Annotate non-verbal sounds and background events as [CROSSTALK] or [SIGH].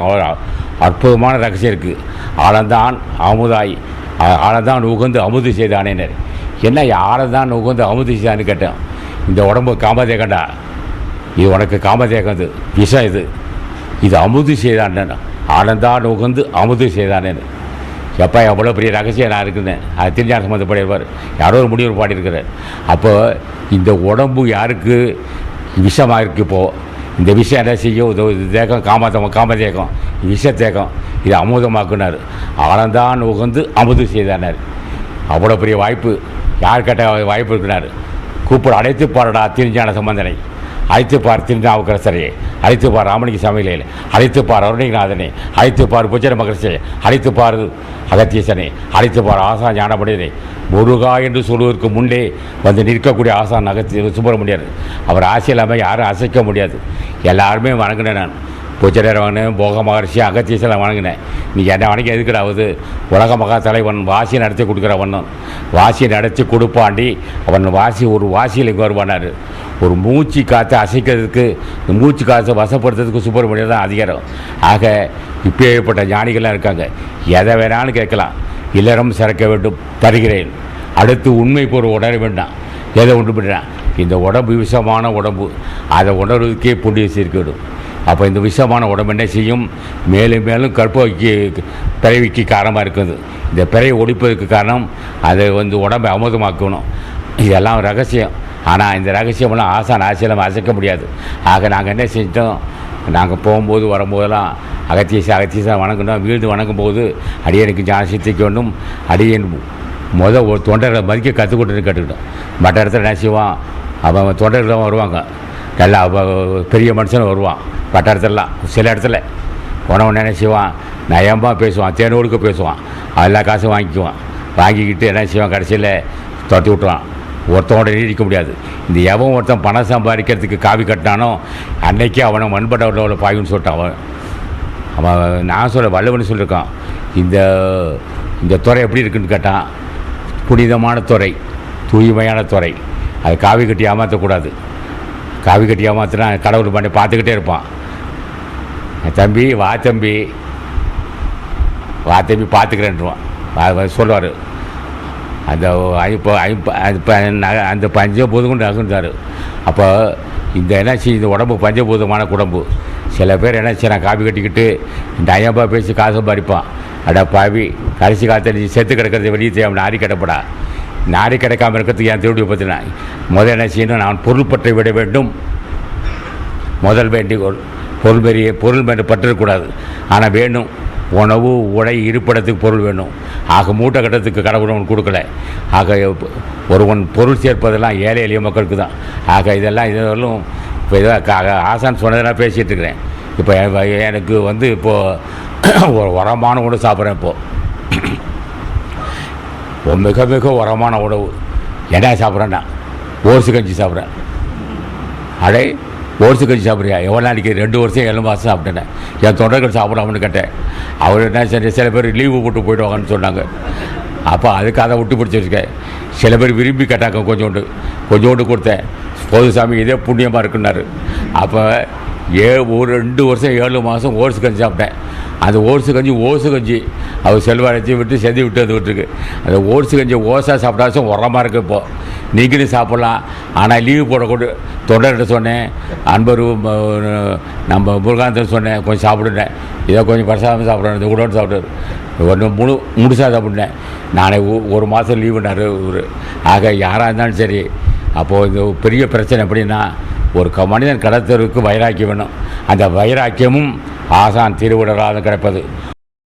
அவ்வளோ அற்புதமான ரகசியம் இருக்குது ஆழந்தான் அமுதாய் ஆ- ஆழந்தான் உகந்து அமுது செய்தானேனர் என்ன. ஆழந்தான் உகந்து அமுது செய்தான்னு கேட்டேன். இந்த உடம்பு காமதேகண்டா இது உனக்கு காமதேகம் இது விஷம் இது. இது அமுது செய்தான் ஆனந்தான் உகந்து அமுது செய்தானேன்னு எப்பா எவ்வளோ பெரிய ரகசியம் நான் இருக்குன்னு. அது திருஞான சம்மந்தப்படிருப்பார் யாரோ ஒரு முடிவு பாடியிருக்கிறார். அப்போ இந்த உடம்பு யாருக்கு விஷமாக இருக்கு இப்போது இந்த விஷயம் என்ன செய்யும் இது இது தேகம் காமதம் காமதேகம். விஷ தேகம். இது அமுதமாக்குனார். ஆனந்தான் உகந்து அமுது செய்தானார். அவ்வளோ பெரிய வாய்ப்பு. யார் கேட்ட வாய்ப்பு இருக்கிறார் கூப்பிட அழைத்து பாருடா திருஞான சம்பந்தனை. அழைத்து பார் திருநாவுக்கரசரே அழைத்து பார் ராமலிங்க சமையலே அழைத்து பார் அருணிநாதனே அழைத்து பார் புஜர மகரசே அழைத்து பார் அகத்தீசனே அழைத்து பார் ஆசா ஞானபடியனே முருகா என்று சொல்வதற்கு முன்னே வந்து நிற்கக்கூடிய ஆசான் அகத்தி சுப்பிரமணியர். அவர் ஆசை இல்லாமல் யாரும் அசைக்க முடியாது. எல்லாருமே வணங்கினேன் நான். பூச்சரையர் வாங்கினேன் போக மகர்ஷி அகத்தீசனை வணங்கினேன். நீ என்ன வணங்கி எதுக்குறாவது உலக மகா தலைவன் வாசி நடத்தி கொடுக்குறவனும் வாசி நடத்தி கொடுப்பாண்டி. அவன் வாசி ஒரு வாசியில் இங்கே வருவானார். ஒரு மூச்சு காற்றை அசைக்கிறதுக்கு இந்த மூச்சு காற்றை வசப்படுத்துறதுக்கு சுப்பிரமணியர் தான் அதிகாரம். ஆக இப்பேற்பட்ட ஞானிகள்லாம் இருக்காங்க. எதை வேணாலும் கேட்கலாம். இல்லறம் சிறக்க வேண்டும் தருகிறேன். அடுத்து உண்மை பொருள் உணர வேண்டாம். எதை உண்டு பண்ணுறேன் இந்த உடம்பு விஷமான உடம்பு. அதை உணர்வதுக்கே புண்ணிய சேர்க்கிடும் அப்போ இந்த விஷமான உடம்பு என்ன செய்யும்? மேலும் மேலும் கற்பவைக்கு பிறவிக்கு காரணமாக இருக்குது இந்த பிறவை ஒழிப்பதற்கு காரணம் அதை வந்து உடம்பை அமுதமாக்கணும். இதெல்லாம் ரகசியம். ஆனால் இந்த ரகசியமெல்லாம் ஆசான் ஆசையெல்லாம் அசைக்க முடியாது. ஆக நாங்கள் என்ன செஞ்சோம் நாங்கள் போகும்போது வரும்போதெல்லாம் அகத்தியசா அகத்தியசா வணங்கணும் வீழ்ந்து வணங்கும் போது அடியனுக்கு ஜானசித்திக்க அடியன் முத ஒரு தொண்டர்களை மதிக்க கற்றுக்கொண்டு கற்றுக்கிட்டோம் மற்ற இடத்துல என்ன செய்வான்? அவன் தொண்டர்கள் வருவாங்க. நல்லா பெரிய மனுஷன் வருவான். மற்ற இடத்துலலாம் சில இடத்துல. உணவு என்ன செய்வான்? நயமாக பேசுவான். தேனோடுக்க பேசுவான். எல்லா காசும் வாங்கிக்குவான். வாங்கிக்கிட்டு என்ன செய்வான்? கடைசியில் துரத்தி விட்டுவான் ஒருத்தனோட நீடிக்க முடியாது. இந்த எவன் ஒருத்தன் பணம் சம்பாதிக்கிறதுக்கு காவி கட்டினானோ அன்னைக்கே அவனை மண்பட்ட பாயுன்னு சொல்லிட்டான் அவன். அவன் நான் சொல்ல வல்லவன் சொல்லியிருக்கான் இந்த இந்த துறை எப்படி இருக்குன்னு கேட்டான். புனிதமான துறை தூய்மையான துறை. அது காவி கட்டி ஏமாற்றக்கூடாது காவி கட்டி ஏமாத்தினா கடவுள் பண்ணி பார்த்துக்கிட்டே இருப்பான். தம்பி வா தம்பி. வா தம்பி பார்த்துக்கிறேன்ருவான் சொல்லுவார். அந்த இப்போ ஐம்ப அது அந்த பஞ்சபூதம் நகுந்தார் அப்போ இந்த என்ன செய்யுது? இந்த உடம்பு பஞ்சபூதமான குடம்பு. சில பேர் என்ன செய்யறான் காப்பி கட்டிக்கிட்டு இந்த ஐயப்பா பேசி காசு பறிப்பான் அடா பாவி கடைசி காலத்தில் நீ செத்து கிடக்கிறது வெளியே தெரியாமல் நாரி கிடப்படா. நாரி கிடைக்காம இருக்கிறதுக்கு என் திருடி பற்றினா முதல் என்ன செய்யணும் நான் பொருள் பற்றை விட வேண்டும். முதல் வேண்டிகோள் பொருள் பெரிய பொருள் மேலே பற்றிருக்கூடாது ஆனால் வேணும். உணவு உடை இருப்பிடத்துக்கு பொருள் வேணும். ஆக மூட்டை கட்டத்துக்கு கடவுள் அவன் கொடுக்கல. ஆக ஒருவன் பொருள் சேர்ப்பதெல்லாம் ஏழை எளிய மக்களுக்கு தான். ஆக இதெல்லாம் இதெல்லாம் இப்போ இதை ஆசான் சொன்னதை சொன்னதெல்லாம் பேசிகிட்டு இருக்கிறேன். இப்போ எனக்கு வந்து இப்போது [CLEARS THROAT] ஒரு உரமான உணவு சாப்பிட்றேன் இப்போது [CLEARS THROAT] மிக மிக உரமான உணவு. என்ன சாப்பிட்றேன்னா ஓர்சு கஞ்சி சாப்பிட்றேன். அடே ஓர்சு கஞ்சி சாப்பிட்றியா? எவ்வளோ நாளைக்கு? ரெண்டு வருஷம் ஏழு மாதம் சாப்பிட்டேன். என் தொண்டர்கள் சாப்பிடாமனு கேட்டேன். அவர் என்ன சரி சில பேர் லீவு போட்டு போயிடுவாங்கன்னு சொன்னாங்க. அப்போ அதுக்கு அதை விட்டு பிடிச்சிருக்கேன் சில பேர் விரும்பி கேட்டாங்க கொஞ்சோண்டு. கொஞ்சோண்டு கொடுத்தேன். பொதுசாமி இதே புண்ணியமாக இருக்குன்னாரு. அப்போ ஏ ஒரு ரெண்டு வருஷம் ஏழு மாதம் ஓர்ஸ் கஞ்சி சாப்பிட்டேன். அந்த ஓர்ஸு கஞ்சி ஓசு கஞ்சி. அவர் செல்வாரச்சி விட்டு செதி விட்டு அது விட்டுருக்கு அந்த ஓர்ஸு கஞ்சி ஓசா சாப்பிட்டாச்சும் உரமாக இருக்குது இப்போது நீங்களும் சாப்பிட்லாம். ஆனால் லீவு போடக்கூட தொண்டர்கிட்ட சொன்னேன். அன்பர் நம்ம முருகாந்தன் சொன்னேன். கொஞ்சம் சாப்பிடுனேன் இதை கொஞ்சம் பிரசாதம் சாப்பிட்றேன். இந்த கூட சாப்பிட்டாரு. ஒன்று முழு முழுசாக சாப்பிட்டேன் நானே ஒரு மாதம் லீவுனார் ஒரு ஆக யாராக இருந்தாலும் சரி அப்போது இது பெரிய பிரச்சனை எப்படின்னா ஒரு க மனிதன் கடத்தருக்கு வைராக்கியம் வேணும். அந்த வைராக்கியமும் ஆசான் திருவிடராக கிடப்பது.